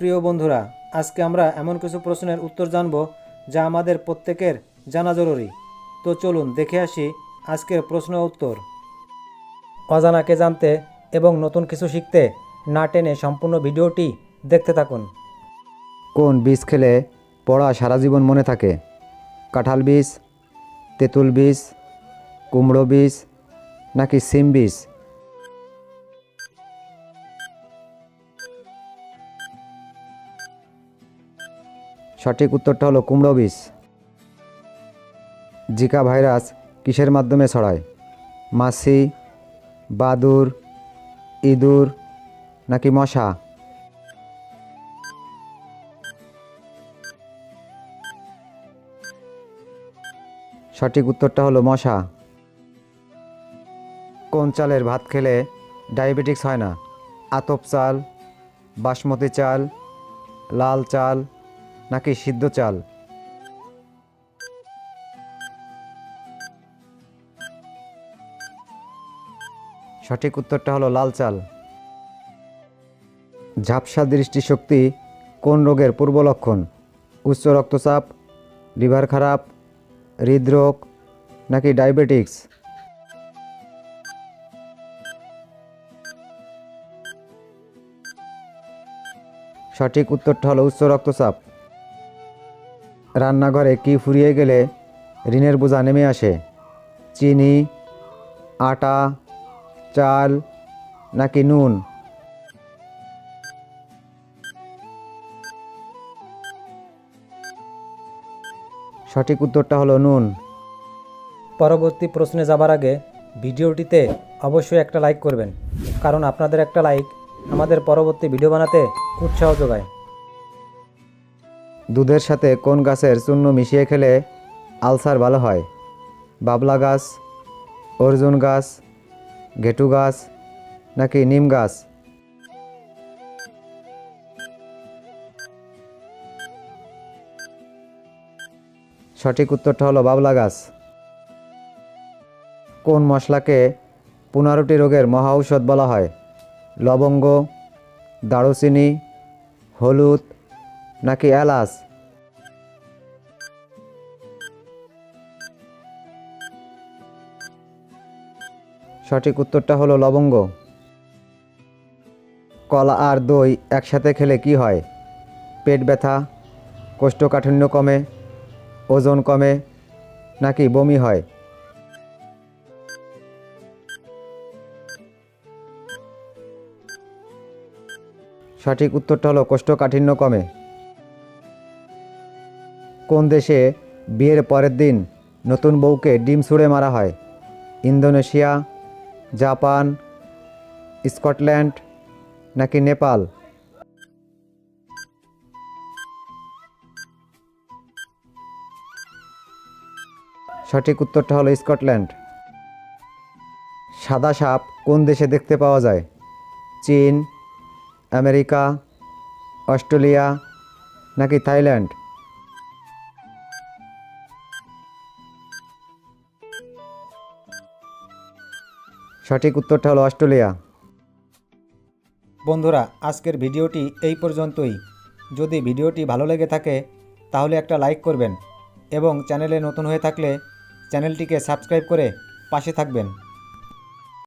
প্রিয় বন্ধুরা, আজকে আমরা এমন কিছু প্রশ্নের উত্তর জানব যা আমাদের প্রত্যেকের জানা জরুরি। তো চলুন দেখে আসি আজকের প্রশ্ন উত্তর। অজানাকে জানতে এবং নতুন কিছু শিখতে না টেনে সম্পূর্ণ ভিডিওটি দেখতে থাকুন। কোন বীজ খেলে পড়া সারা জীবন মনে থাকে? কাঁঠাল বীজ, তেঁতুল বীজ, কুমড়ো বীজ নাকি সিম বীজ? সঠিক উত্তরটা হলো কুমড়ো বীজ। জিকা ভাইরাস কিসের মাধ্যমে ছড়ায়? মাছি, বাদুর, ইঁদুর নাকি মশা? সঠিক উত্তরটা হলো মশা। কোন চালের ভাত খেলে ডায়াবেটিক্স হয় না? আতপ চাল, বাসমতি চাল, লাল চাল নাকি সিদ্ধ চাল? সঠিক উত্তরটা হলো লাল চাল। ঝাপসা দৃষ্টিশক্তি কোন রোগের পূর্ব লক্ষণ? উচ্চ রক্তচাপ, লিভার খারাপ, হৃদরোগ নাকি ডায়াবেটিক্স? সঠিক উত্তরটা হলো উচ্চ রক্তচাপ। রান্নাঘরে কি ফুরিয়ে গেলে ঋণের বোঝা নেমে আসে? চিনি, আটা, চাল নাকি নুন? সঠিক উত্তরটা হলো নুন। পরবর্তী প্রশ্নে যাবার আগে ভিডিওটিতে অবশ্যই একটা লাইক করবেন, কারণ আপনাদের একটা লাইক আমাদের পরবর্তী ভিডিও বানাতে উৎসাহ যোগায়। দুধের সাথে কোন গাছের চূর্ণ মিশিয়ে খেলে আলসার ভালো হয়? বাবলা গাছ, অর্জুন গাছ, ঘেটু গাছ নাকি নিম গাছ? সঠিক উত্তরটা হলো বাবলা গাছ। কোন মশলাকে পুনারুটি রোগের মহা ঔষধ বলা হয়? লবঙ্গ, দারুচিনি, হলুদ নাকি এলাচ? সঠিক উত্তরটা হলো লবঙ্গ। কলা আর দই একসাথে খেলে কি হয়? পেট ব্যথা, কোষ্ঠকাঠিন্য কমে, ওজন কমে নাকি বমি হয়? সঠিক উত্তরটা হলো কোষ্ঠকাঠিন্য কমে। কোন দেশে বিয়ের পরের দিন নতুন বউকে ডিম ছুঁড়ে মারা হয়? ইন্দোনেশিয়া জাপান, স্কটল্যান্ড নাকি নেপাল? সঠিক উত্তরটা হলো স্কটল্যান্ড। সাদা সাপ কোন দেশে দেখতে পাওয়া যায়? চীন, আমেরিকা, অস্ট্রেলিয়া নাকি থাইল্যান্ড? সঠিক উত্তরটা হলো অস্ট্রেলিয়া। বন্ধুরা, আজকের ভিডিওটি এই পর্যন্তই। যদি ভিডিওটি ভালো লেগে থাকে, তাহলে একটা লাইক করবেন এবং চ্যানেলে নতুন হয়ে থাকলে চ্যানেলটিকে সাবস্ক্রাইব করে পাশে থাকবেন।